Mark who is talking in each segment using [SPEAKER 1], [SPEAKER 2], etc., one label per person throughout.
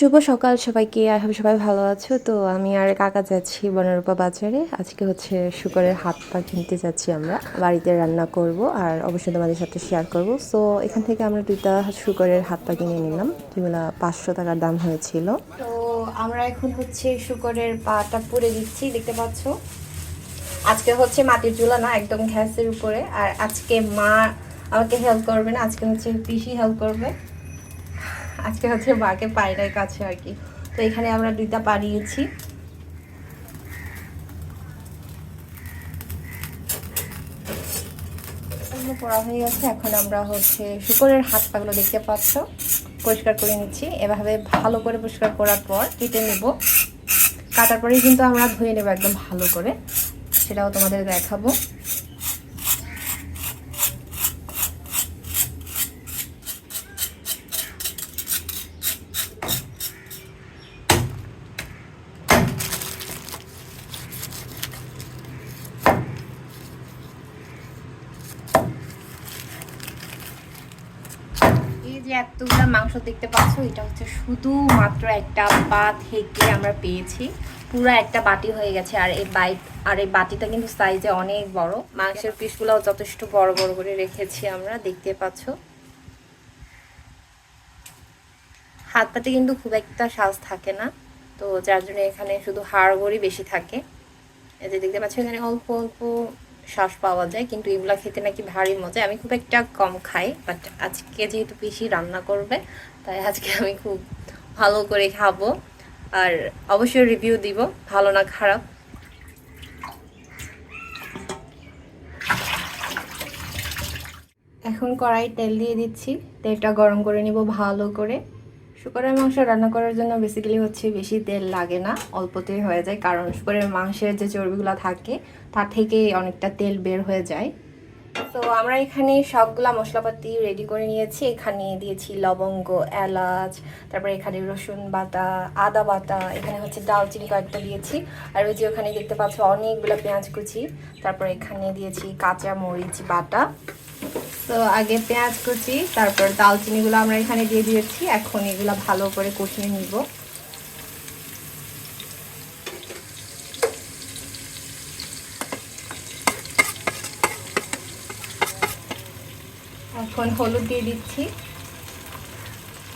[SPEAKER 1] শুভ সকাল সবাইকে। I hope সবাই ভালো আছো। তো আমি আর কাকা যাচ্ছি বনরূপা বাজারে। আজকে হচ্ছে শুকরের হাত পা কিনতে যাচ্ছি আমরা। বাড়িতে রান্না করব আর অবশ্যই তোমাদের সাথে শেয়ার করব। সো এখান থেকে আমরা দুইটা শুকরের হাত পা কিনে নিলাম, যেগুলো পাঁচশো টাকার দাম হয়েছিল। তো আমরা এখন হচ্ছে শুকরের পাটা পুড়ে দিচ্ছি, দেখতে পাচ্ছ? আজকে হচ্ছে মাটির চুলা না, একদম গ্যাসের উপরে। আর আজকে মা আমাকে হেল্প করবে না, আজকে হচ্ছে পিসি হেল্প করবে। আজকে হচ্ছে মাকে পায়রার কাছে আর কি। তো এখানে আমরা দুইটা পাড়িয়েছি পড়া হয়ে গেছে। এখন আমরা হচ্ছে শুকরের হাত পাগুলো দেখতে পাচ্ছ। পরিষ্কার করে নিচ্ছি। এভাবে ভালো করে পরিষ্কার করার পর কেটে নেব। কাটার পরেই কিন্তু আমরা ধুয়ে নেব একদম ভালো করে। সেটাও তোমাদের দেখাবো। যে এতগুলো মাংস দেখতে পাচ্ছ, এটা হচ্ছে শুধুমাত্র একটা পা থেকে আমরা পেয়েছি। পুরো একটা বাটি হয়ে গেছে, আর এই বাইট আর এই বাটিটা কিন্তু সাইজে অনেক বড়। মাংসের পিসগুলো যথেষ্ট বড় বড় করে রেখেছি আমরা, দেখতে পাচ্ছ। হাত পাতে কিন্তু খুব একটা সাজ থাকে না, তো যার জন্য এখানে শুধু হাড়গড়ি বেশি থাকে। এই যে দেখতে পাচ্ছ, এখানে অল্প অল্প শ্বাস পাওয়া যায়, কিন্তু এগুলা খেতে নাকি ভারী মজা আমি খুব একটা কম খাই বাট আজকে যেহেতু পিসি রান্না করবে, তাই আজকে আমি খুব ভালো করে খাব। আর অবশ্যই রিভিউ দিব, ভালো না খারাপ। এখন কড়াই তেল দিয়ে দিচ্ছি। তেলটা গরম করে নিব ভালো করে। শুকরের মাংস রান্না করার জন্য বেসিক্যালি হচ্ছে বেশি তেল লাগে না, অল্পতেই হয়ে যায়। কারণ শুকরের মাংসের যে চর্বিগুলো থাকে, তার থেকে অনেকটা তেল বের হয়ে যায়। তো আমরা এখানে সবগুলা মশলাপাতি রেডি করে নিয়েছি। এখানে দিয়েছি লবঙ্গ, এলাচ, তারপরে এখানে রসুন বাটা, আদা বাটা, এখানে হচ্ছে দালচিনি কয়েকটা দিয়েছি। আর ওই যে ওখানে দেখতে পাচ্ছ অনেকগুলো পেঁয়াজ কুচি, তারপর এখানে দিয়েছি কাঁচা মরিচ বাটা। তো আগে পেঁয়াজ কুচি, তারপর দালচিনিগুলো আমরা এখানে দিয়ে দিয়েছি। এখন এগুলো ভালো করে কষিয়ে নিব। এখন হলুদ দিয়ে দিচ্ছি।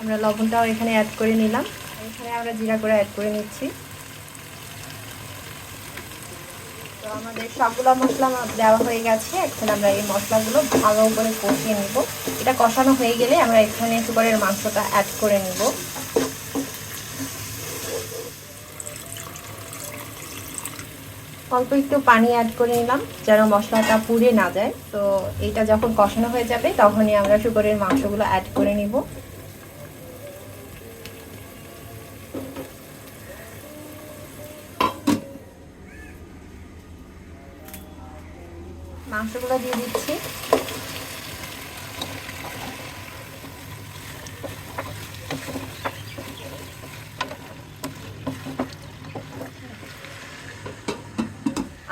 [SPEAKER 1] আমরা লবণটাও এখানে অ্যাড করে নিলাম। এখানে আমরা জিরা করে অ্যাড করে নিচ্ছি তো আমাদের সবগুলো মশলা দেওয়া হয়ে গেছে। এখন আমরা এই মশলাগুলো ভালো করে কষিয়ে নিব। এটা কষানো হয়ে গেলে আমরা এখানে সুগারের মাংসটা অ্যাড করে নিব। অল্প একটু পানি অ্যাড করে নিলাম, যেন মশলাটা পুড়ে না যায়। তো এটা যখন কষানো হয়ে যাবে, তখনই আমরা সুগারের মাংসগুলো অ্যাড করে নিব। মাংসগুলো দিয়ে দিচ্ছি।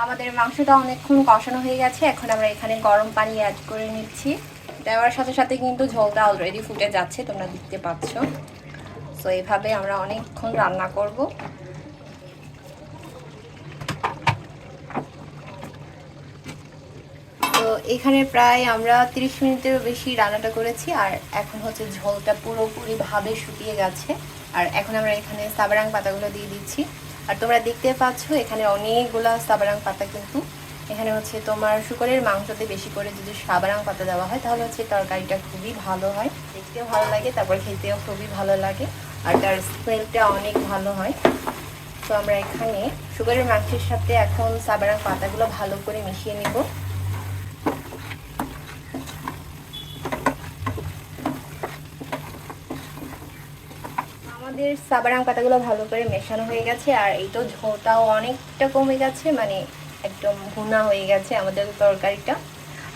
[SPEAKER 1] আমাদের মাংসটা অনেকক্ষণ কষানো হয়ে গেছে, এখন আমরা এখানে গরম পানি অ্যাড করে নিচ্ছি। দেওয়ার সাথে সাথে কিন্তু ঝোলটা অলরেডি ফুটে যাচ্ছে, তোমরা দেখতে পাচ্ছ। তো এইভাবে আমরা অনেকক্ষণ রান্না করব। তো এখানে প্রায় আমরা 30 মিনিটেরও বেশি রান্নাটা করেছি, আর এখন হচ্ছে ঝোলটা পুরোপুরিভাবে শুকিয়ে গেছে। আর এখন আমরা এখানে সাবারাং পাতাগুলো দিয়ে দিচ্ছি। আর তোমরা দেখতে পাচ্ছ, এখানে অনেকগুলা সাবারাং পাতা কিন্তু। এখানে হচ্ছে তোমার শুকরের মাংসতে বেশি করে যদি সাবারাং পাতা দেওয়া হয়, তাহলে হচ্ছে তরকারিটা খুবই ভালো হয়। দেখতেও ভালো লাগে, তারপর খেতেও খুবই ভালো লাগে, আর তার স্মেলটা অনেক ভালো হয়। তো আমরা এখানে শুকরের মাংসের সাথে এখন সাবারাং পাতাগুলো ভালো করে মিশিয়ে নেব। আমাদের সাবারাম পাতাগুলো ভালো করে মেশানো হয়ে গেছে, আর এই তো ঝোঁটাও অনেকটা কমে গেছে মানে একদম ভুনা হয়ে গেছে আমাদের তরকারিটা।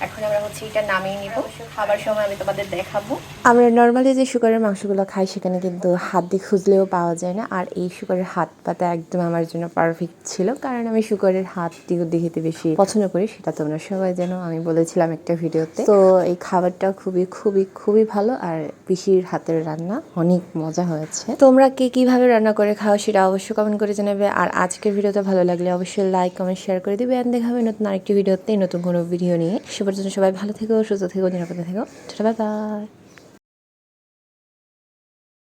[SPEAKER 1] এখন আমরা হচ্ছে এটা নামিয়ে নিব। খাবার সময় আমি তোমাদের দেখাবো। আমরা নর্মালি যে শুকারের মাংসগুলো খাই, সেখানে কিন্তু হাত দিয়ে খুঁজলেও পাওয়া যায় না। আর এই শুকারের হাত পাতা একদম আমার জন্য পারফেক্ট ছিল। কারণ আমি শুকারের হাত দিয়ে দেখতে বেশি পছন্দ করি, সেটা তোমরা সবাই জানো। আমি বলেছিলাম একটা ভিডিওতে। তো এই খাবারটা খুবই খুবই খুবই ভালো। আর পিসির হাতের রান্না অনেক মজা হয়েছে। তোমরা কে কীভাবে রান্না করে খাও, সেটা অবশ্যই কমেন্ট করে জানাবে। আর আজকের ভিডিওটা ভালো লাগলে অবশ্যই লাইক কমেন্ট শেয়ার করে দিবে। আর দেখা হবে নতুন আরেকটি ভিডিওতে, নতুন কোনো ভিডিও নিয়ে। পর্যন্ত সবাই ভালো থেকো সুস্থ থেকো নিরাপদে থেকো। Bye bye